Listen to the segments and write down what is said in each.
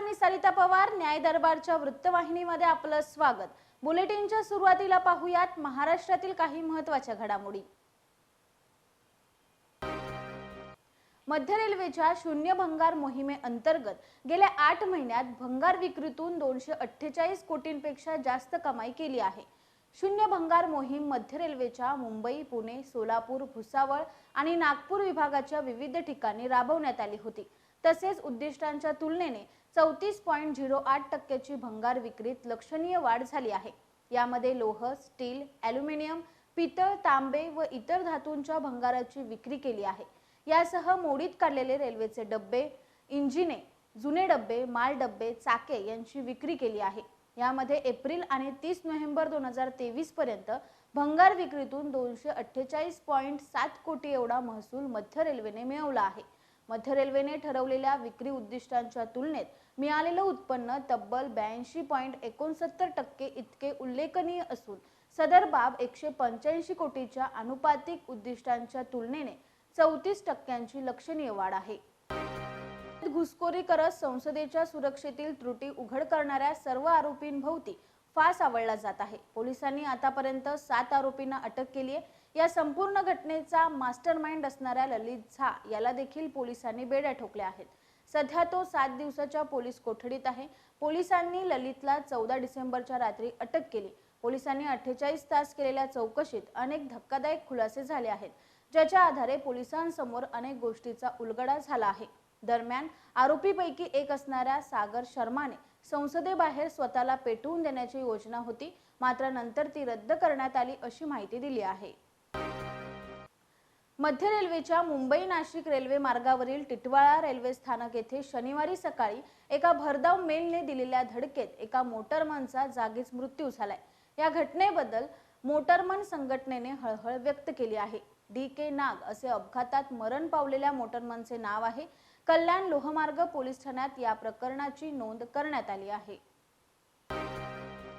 नमस्कार मी सरिता पवार न्याय दरबारच्या वृत्तवाहिनीमध्ये आपलं स्वागत. बुलेटिनच्या सुरुवातीला पाहूयात महाराष्ट्रातील काही महत्त्वाच्या घडामोडी. मध्य रेल्वेच्या शून्य भंगार मोहिमेअंतर्गत गेल्या आठ महिन्यात भंगार विक्रीतून दोनशे अठ्ठेचाळीस कोटींपेक्षा जास्त कमाई केली आहे. शून्य भंगार मोहीम मध्य रेल्वेच्या मुंबई पुणे सोलापूर भुसावळ आणि नागपूर विभागाच्या विविध ठिकाणी राबवण्यात आली होती. तसेच उद्दिष्टांच्या तुलनेने चौतीस पॉईंट झिरो आठ टक्क्याची भंगार विक्रीत लक्षणीय वाढ झाली आहे. यामध्ये लोह स्टील ॲल्युमिनियम पितळ तांबे व इतर धातूंच्या भंगाराची विक्री केली आहे. यासह मोडीत काढलेले रेल्वेचे डब्बे इंजिने जुने डब्बे माल डब्बे चाके यांची विक्री केली आहे. यामध्ये एप्रिल आणि तीस नोव्हेंबर दोन हजार तेवीस पर्यंत भंगार विक्रीतून दोनशे अठ्ठेचाळीस पॉईंट सात कोटी एवढा महसूल मध्य रेल्वेने मिळवला आहे. मध्य रेल्वेने ठरवलेल्या विक्री उद्दिष्टांच्या तुलनेत मिळालेलं उत्पन्न तब्बल ब्याऐंशी पॉईंट एकोणसत्तर टक्के इतके उल्लेखनीय असून सदर बाब एकशे पंच्याऐंशी कोटीच्या अनुपातिक उद्दिष्टांच्या तुलनेने चौतीस टक्क्यांची लक्षणीय वाढ आहे. घुसखोरी करत संसदेच्या सुरक्षेतील त्रुटी उघड करणाऱ्या सर्व आरोपींभोवती फास आवडला जात आहे. पोलिसांनी आतापर्यंत सात आरोपींना अटक केली आहे. या संपूर्ण घटनेचा मास्टर माइंड असणाऱ्या ललित झा याला देखील पोलिसांनी बेड्या ठोकल्या आहेत. सध्या तो सात दिवसाच्या पोलीस कोठडीत आहे. पोलिसांनी ललितला चौदा डिसेंबरच्या रात्री अटक केली. पोलिसांनी अठ्ठेचाळीस तास केलेल्या चौकशीत अनेक धक्कादायक खुलासे झाले आहेत. ज्याच्या आधारे पोलिसांसमोर अनेक गोष्टीचा उलगडा झाला आहे. दरम्यान आरोपीपैकी एक असणाऱ्या सागर शर्माने संसदेबाहेर स्वतःला पेटवून देण्याची योजना होती मात्र नंतर ती रद्द करण्यात आली अशी माहिती दिली आहे. मध्य रेल्वेच्या मुंबई नाशिक रेल्वे मार्गावरील टिटवाळा रेल्वे स्थानक येथे शनिवारी सकाळी एका भरधाव मेलने दिलेल्या धडकेत एका मोटरमनचा जागीच मृत्यू झालाय. या घटनेबद्दल मोटरमन संघटनेने हळहळ व्यक्त केली आहे. डी के नाग असे अपघातात मरण पावलेल्या मोटरमनचे नाव आहे. कल्याण लोहमार्ग पोलीस ठाण्यात या प्रकरणाची नोंद करण्यात आली आहे.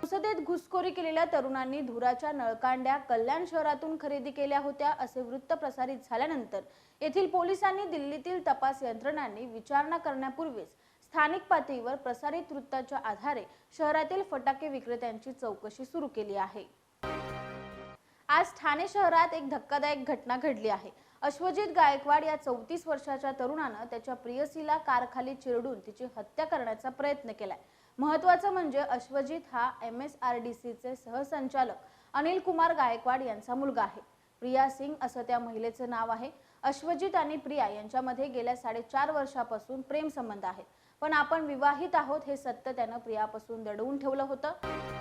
संसदेत घुसखोरी केलेल्या तरुणांनी धुराच्या नळकांड्या कल्याण शहरातून खरेदी केल्या होत्या असे वृत्त प्रसारित झाल्यानंतर येथील पोलिसांनी दिल्लीतील तपास यंत्रणांनी विचारणा करण्यापूर्वीच स्थानिक पातळीवर प्रसारित वृत्ताच्या आधारे शहरातील फटाके विक्रेत्यांची चौकशी सुरू केली आहे. आज ठाणे शहरात एक धक्कादायक घटना घडली आहे. अश्वजित गायकवाड या चौतीस वर्षाच्या तरुणानं त्याच्या प्रियसीला कारखाली चिरडून तिची हत्या करण्याचा प्रयत्न केलाय. महत्वाचं म्हणजे अश्वजित हा एम एस आर डी सीचे सहसंचालक अनिल कुमार गायकवाड यांचा मुलगा आहे. प्रिया सिंग असं त्या महिलेचं नाव आहे. अश्वजित आणि प्रिया यांच्यामध्ये गेल्या साडेचार वर्षापासून प्रेमसंबंध आहेत. पण आपण विवाहित आहोत हे सत्य त्यानं प्रियापासून दडवून ठेवलं होतं.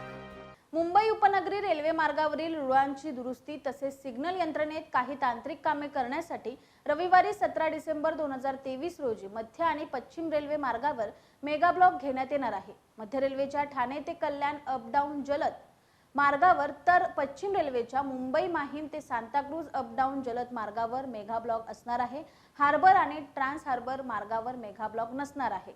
मुंबई उपनगरी रेल्वे मार्गावरील रुळांची दुरुस्ती तसेच सिग्नल यंत्रणेत काही तांत्रिक कामे करण्यासाठी रविवारी सतरा डिसेंबर दोन हजार तेवीस रोजी मध्य आणि पश्चिम रेल्वे मार्गावर मेगा ब्लॉक घेण्यात येणार आहे. मध्य रेल्वेच्या ठाणे ते कल्याण अपडाऊन जलद मार्गावर तर पश्चिम रेल्वेच्या मुंबई माहीम ते सांताक्रूज अपडाऊन जलद मार्गावर मेगा ब्लॉक असणार आहे. हार्बर आणि ट्रान्स हार्बर मार्गावर मेगा ब्लॉक नसणार आहे.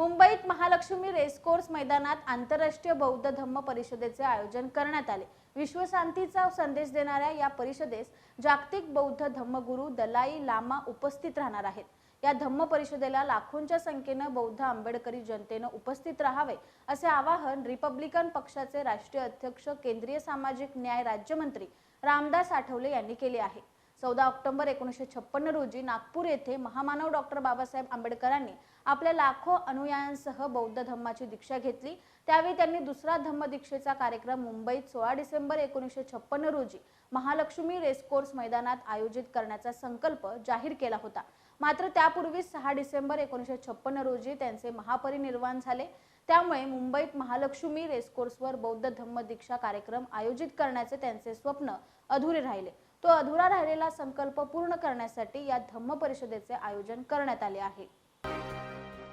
मुंबईत महालक्ष्मी रेसकोर्स मैदानात आंतरराष्ट्रीय बौद्ध धम्म परिषदेचे आयोजन करण्यात आले. विश्वशांतीचा संदेश देणाऱ्या या परिषदेस जागतिक बौद्ध धम्मगुरू दलाई लामा उपस्थित राहणार आहेत. या धम्म परिषदेला लाखोंच्या संख्येनं बौद्ध आंबेडकरी जनतेनं उपस्थित राहावे असे आवाहन रिपब्लिकन पक्षाचे राष्ट्रीय अध्यक्ष केंद्रीय सामाजिक न्याय राज्यमंत्री रामदास आठवले यांनी केले आहे. चौदा ऑक्टोबर एकोणीसशे छप्पन्न रोजी नागपूर येथे महामानव डॉक्टर बाबासाहेब आंबेडकरांनी आपल्या लाखो अनुयायांसह बौद्ध धम्माची दीक्षा घेतली. त्यावेळी त्यांनी दुसरा धम्म दीक्षेचा कार्यक्रम मुंबईत सोळा डिसेंबर एकोणीसशे छप्पन्न रोजी महालक्ष्मी रेसकोर्स मैदानात आयोजित करण्याचा संकल्प जाहीर केला होता. मात्र त्यापूर्वी सहा डिसेंबर एकोणीसशे छप्पन्न रोजी त्यांचे महापरिनिर्वाण झाले. त्यामुळे मुंबईत महालक्ष्मी रेसकोर्सवर बौद्ध धम्म दीक्षा कार्यक्रम आयोजित करण्याचे त्यांचे स्वप्न अधुरे राहिले. तो अधुरा राहिलेला संकल्प पूर्ण करण्यासाठी या धम्म परिषदेचे आयोजन करण्यात आले आहे.